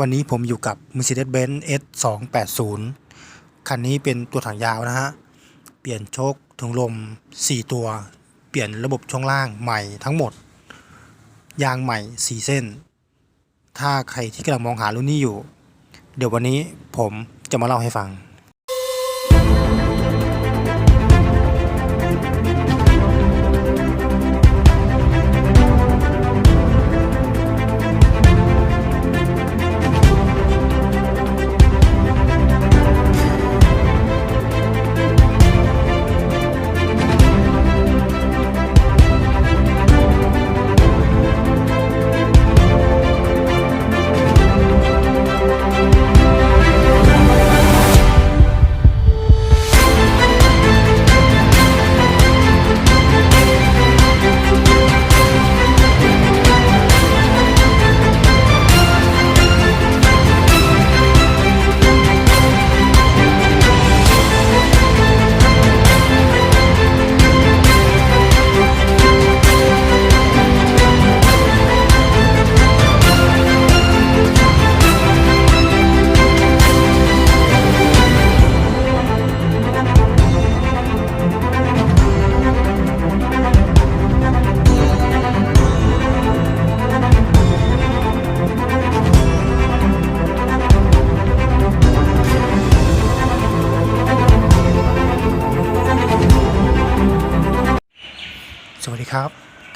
วันนี้ผมอยู่กับ Mercedes-Benz S 2 8 0 คันนี้เป็นตัวถังยาวนะฮะ เปลี่ยนโชคถุงลม 4 ตัว เปลี่ยนระบบช่วงล่างใหม่ทั้งหมด ยางใหม่ 4 เส้น ถ้าใครที่กำลังมองหารุ่นนี้อยู่ เดี๋ยววันนี้ผมจะมาเล่าให้ฟัง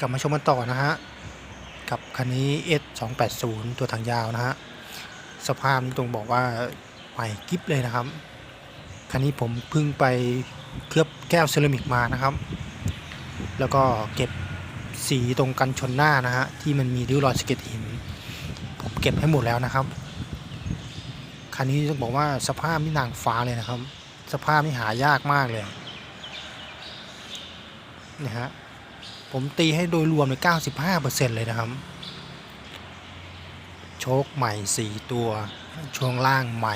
กลับมาชมกันต่อนะฮะ กับคันนี้ S 2 8 0 ตัวถังยาวนะฮะ สภาพนี่ตรงบอกว่าใหม่กิฟเลยนะครับ คันนี้ผมเพิ่งไปเคลือบแก้วเซรามิกมานะครับ แล้วก็เก็บสีตรงกันชนหน้านะฮะ ที่มันมีริ้วรอยสะเก็ดหิน ผมเก็บให้หมดแล้วนะครับ คันนี้ต้องบอกว่าสภาพนี่นางฟ้าเลยนะครับ สภาพนี่หายากมากเลยนะฮะ ผมตีให้โดยรวมเลย95%เลยนะครับ โชคใหม่ 4 ตัว ช่วงล่างใหม่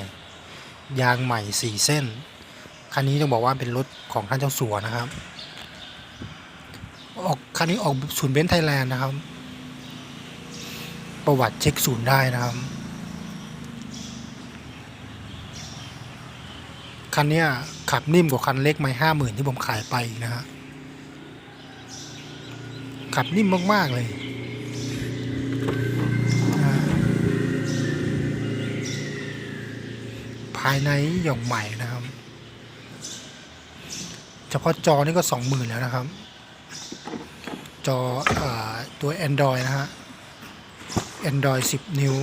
ยางใหม่ 4 เส้น คันนี้ต้องบอกว่าเป็นรถของท่านเจ้าสัวนะครับ ออกคันนี้ออกศูนย์เบนซ์ไทยแลนด์นะครับ ประวัติเช็คศูนย์ได้นะครับคันนี้ขับนิ่มกว่าคันเล็กไม่ห้าหมื่นที่ผมขายไปนะฮะ ขับนิ่มมากๆเลยภายในอย่างใหม่นะครับ เฉพาะจอนี่ก็สองหมื่นแล้วนะครับ จออตัว Android นะฮะ Android 10 นิ้ว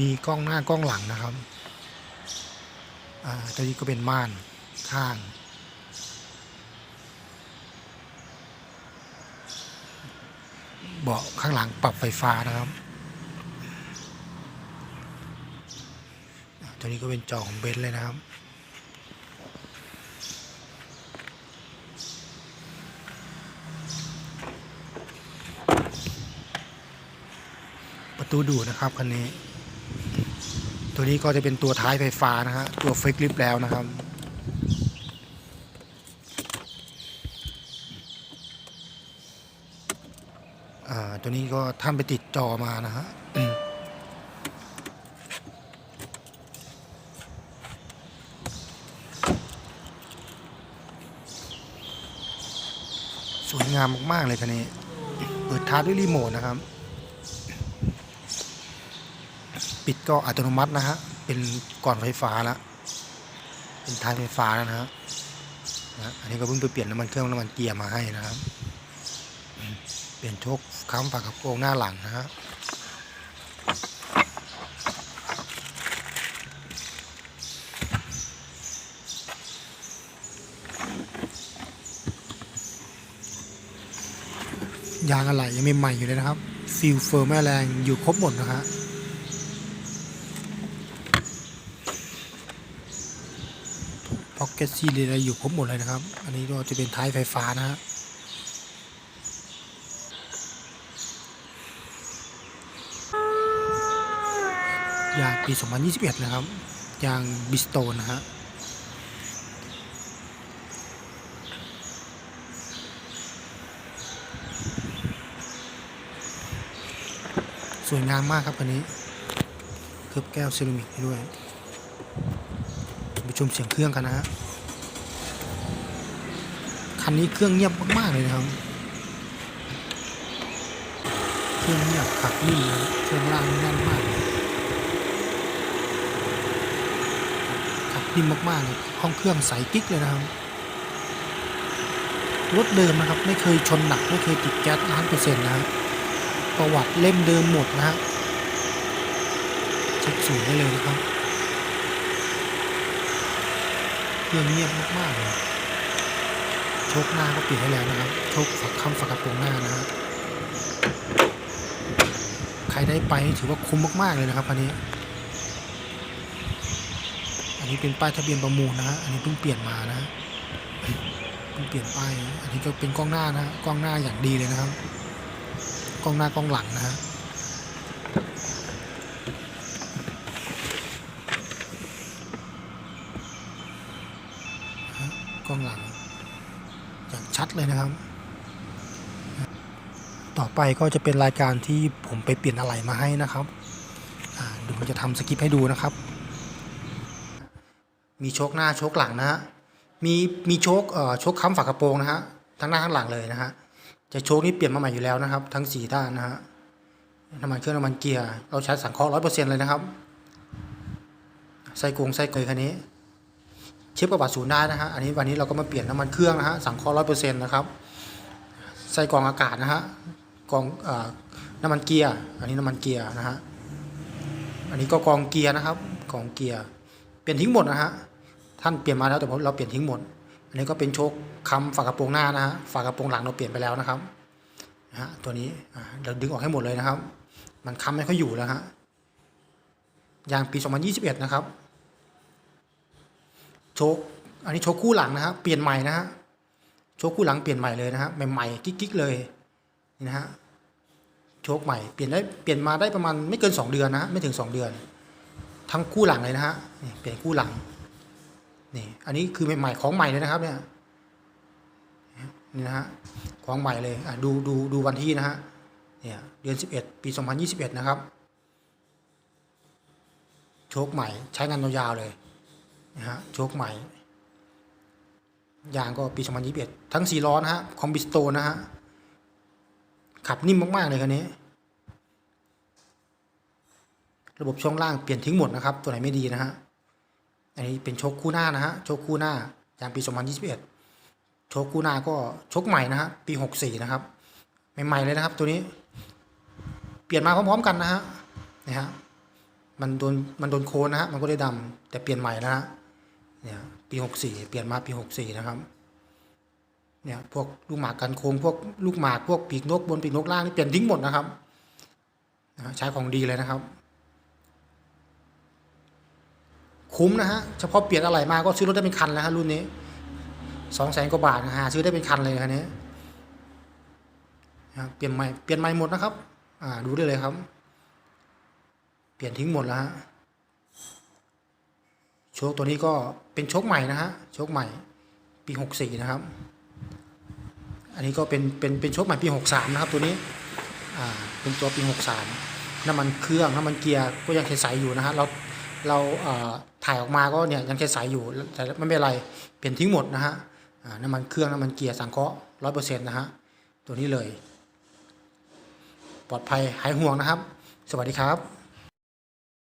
มีกล้องหน้ากล้องหลังนะครับตัวนี้ก็เป็นม่านข้าง เบาะข้างหลังปรับไฟฟ้านะครับ ตัวนี้ก็เป็นจอของเบนซ์เลยนะครับประตูดูนะครับคันนี้ ตัวนี้ก็จะเป็นตัวท้ายไฟฟ้านะฮะตัวเฟกลิฟแล้วนะครับ อ่าตัวนี้ก็ท่านไปติดจอมานะฮะสวยงามมาก ๆ เลยคันนี้ เปิดท้ายด้วยรีโมทนะครับ ปิดก็อัตโนมัตินะฮะ เป็นก่อนไฟฟ้าแล้วเป็นท้ายไฟฟ้าแล้วนะฮะ อันนี้ก็เพิ่งไปเปลี่ยนน้ำมันเครื่องน้ำมันเกียร์มาให้นะครับ ลี่ยนชคค้ำฝากระโปรงหน้าหลังนะฮะยางอะไรยังใหม่ๆอยู่เลยนะครับฟิลเฟอร์แม่แรงอยู่ครบหมดนะฮะพ็อกเก็ตซีอะไรอยู่ครบหมดเลยนะครับ อันนี้ก็จะเป็นท้ายไฟฟ้านะฮะ ยาง ปี 2021 นะครับ ยางบิสโตนนะฮะสวยงามมากครับคันนี้เคลือบแก้วเซรามิกด้วยไปชมเสียงเครื่องกันนะฮะ คันนี้เครื่องเงียบมาก ๆ เลยนะครับ เครื่องเงียบขับนิ่นเครื่องล่างแน่นมากเลย ขับนิ่มมากๆเลยห้องเครื่องใสกิ๊กเลยนะครับรถเดิมนะครับ ไม่เคยชนหนักไม่เคยติดแก๊สล้านเปอร์เซ็นต์นะครับประวัติเล่มเดิมหมดนะฮะเช็คสูตรได้เลยนะครับเครื่องเงียบมากๆเลยโชคหน้าก็เปลี่ยนให้แล้วนะครับโชคฝักคำฝักกระโปรงหน้านะฮะใครได้ไปถือว่าคุ้มมากๆเลยนะครับคันนี้ นนี้เป็นป้ายทะเบียนประมูลนะฮะอันนี้เพิ่งเปลี่ยนมานะเพิ่งเปลี่ยนป้าย อันนี้ก็เป็นกล้องหน้านะกล้องหน้าอย่างดีเลยนะครับ กล้องหน้ากล้องหลังนะฮะกล้องหลังอย่างชัดเลยนะครับ ต่อไปก็จะเป็นรายการที่ผมไปเปลี่ยนอะไหล่มาให้นะครับอ่าเดี๋ยวผมจะทำสกิปให้ดูนะครับ มีโชคหน้าโชคหลังนะฮะมีมีโชคเอ่อโชคค้ำฝากระโปรงนะฮะทั้งหน้าทั้งหลังเลยนะฮะจะโชคนี้เปลี่ยนมาใหม่อยู่แล้วนะครับ ทั้งสี่ด้านนะฮะน้ำมันเครื่องน้ำมันเกียร์เราใช้สังเคราะห์ร้อยเปอร์เซ็นต์เลยนะครับไส้กรงไส้เกยคันนี้ เช็คประวัติศูนย์ได้นะฮะอันนี้วันนี้เราก็มาเปลี่ยนน้ำมันเครื่องนะฮะสังเคราะห์ร้อยเปอร์เซ็นต์นะครับใส่กรองอากาศนะฮะกรองเอ่อน้ำมันเกียร์อันนี้น้ำมันเกียร์นะฮะอันนี้ก็กรองเกียร์นะครับกรองเกียร์ เปลี่ยนทิ้งหมดนะฮะท่านเปลี่ยนมาแล้วแต่เราเปลี่ยนทิ้งหมด อันนี้ก็เป็นโชคคำฝากระโปรงหน้านะฮะฝากระโปรงหลังเราเปลี่ยนไปแล้วนะครับนะฮะตัวนี้เราดึงออกให้หมดเลยนะครับ มันค้ำไม่ค่อยอยู่แล้วฮะยางปี 2021 นะครับโชคอันนี้โชคคู่หลังนะฮะเปลี่ยนใหม่นะฮะโชคคู่หลังเปลี่ยนใหม่เลยนะฮะใหม่ๆกิ๊กๆเลยนี่นะฮะโชคใหม่เปลี่ยนได้เปลี่ยนมาได้ประมาณไม่เกิน 2 เดือนนะฮะไม่ถึง 2 เดือน ทั้งคู่หลังเลยนะฮะนี่เปลี่ยนคู่หลังนี่อันนี้คือใหม่ๆของใหม่เลยนะครับเนี่ยนี่นะฮะของใหม่เลยอะดูดูดูวันที่นะฮะเนี่ยเดือน 11 ปี 2021 นะครับ โชคใหม่ใช้งานยาวๆเลยนะฮะโชคใหม่ยางก็ปี 2021 ทั้ง4ล้อนะฮะคอมบิสโตนนะฮะขับนิ่มมากๆเลยคันนี้ ระบบช่องล่างเปลี่ยนทิ้งหมดนะครับ ตัวไหนไม่ดีนะฮะ อันนี้เป็นโชคคู่หน้านะฮะ โชคคู่หน้ายางปี 2021 โชคคู่หน้าก็โชคใหม่นะฮะ ปี 64 นะครับ ใหม่ๆเลยนะครับ ตัวนี้ เปลี่ยนมาพร้อมๆกันนะฮะ นี่ฮะ มันโดน มันโดนโคนนะฮะ มันก็ได้ดำแต่เปลี่ยนใหม่นะฮะ เนี่ย ปีหกสี่เปลี่ยนมาปีหกสี่นะครับ เนี่ย พวกลูกหมากกันโค้ง พวกลูกหมาก พวกปีกนกบนปีกนกล่างนี่เปลี่ยนทิ้งหมดนะครับนะใช้ของดีเลยนะครับ คุ้มนะฮะ เฉพาะเปลี่ยนอะไรมาก็ซื้อรถได้เป็นคันแล้วฮะรุ่นนี้สองแสนกว่าบาทนะฮะซื้อได้เป็นคันเลยคันนี้เปลี่ยนใหม่เปลี่ยนใหม่หมดนะครับ อ่าดูได้เลยครับ เปลี่ยนทิ้งหมดแล้วฮะโชคตัวนี้ก็เป็นโชคใหม่นะฮะโชคใหม่ ปี64นะครับ อันนี้ก็เป็นเป็นเป็นโชคใหม่ปี63นะครับ ตัวนี้อ่าเป็นตัวปี63น้ำมันเครื่องน้ำมันเกียร์ก็ยังใสๆอยู่นะฮะเรา เราเถ่ายออกมาก็เนี่ยยังใสยอยู่แต่ไม่เป็นไรเปลี่ยนทิ้งหมดนะฮะน้ำมันเครื่องน้ำมันเกียร์สังเคราะห์ร้อยเปอร์เซ็นต์นะฮะตัวนี้เลย ปลอดภัยหายห่วงนะครับ สวัสดีครับ